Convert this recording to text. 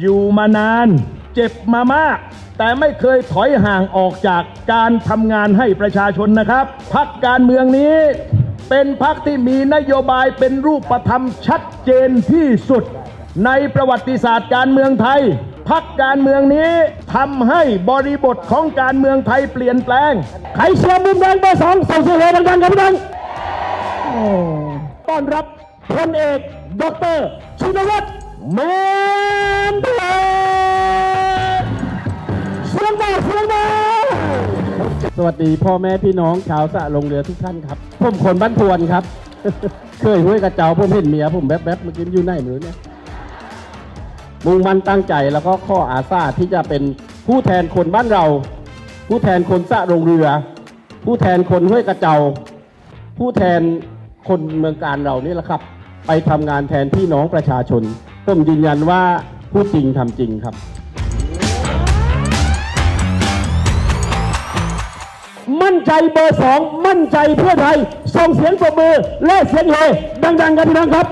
อยู่มานาน เจ็บมามาก แต่ไม่เคยถอยห่างออกจากการทำงานให้ประชาชนนะครับ พักการเมืองนี้เป็นพักที่มีนโยบายเป็นรูปธรรมชัดเจนที่สุด ในประวัติศาสตร์การเมืองไทยพักการเมืองนี้ทำให้บริบทของการเมืองไทยเปลี่ยนแปลง ใครเชียร์มุมแดงเบอร์สองส่งเสียงเฮดังๆครับพี่น้องต้อนรับพลเอกดอกเตอรชินวัตร แมนเดเสียงดังเสียงดังสวัสดีพ่อแม่พี่น้องชาวสะลงเรือทุกท่านครับ ผมคนบ้านพวนครับ เคยห้วยกระเจ้าผมเห็นเมียผมแวบๆเมื่อกี้อยู่ไหนไม่รู้เนี่ยมุ่งมั่นตั้งใจแล้วก็ข้ออาสาที่จะเป็นผู้แทนคนบ้านเรา ผู้แทนคนสะลงเรือ ผู้แทนคนห้วยกระเจ้า ผู้แทนคนเมืองการเรานี่แหละครับ ไปทำงานแทนพี่น้องประชาชน ผมยืนยันว่าพูดจริงทำจริงครับ มั่นใจเบอร์สองมั่นใจเพื่อไทยส่งเสียงปรบมือและเสียงเฮดังๆกันพี่น้องครับ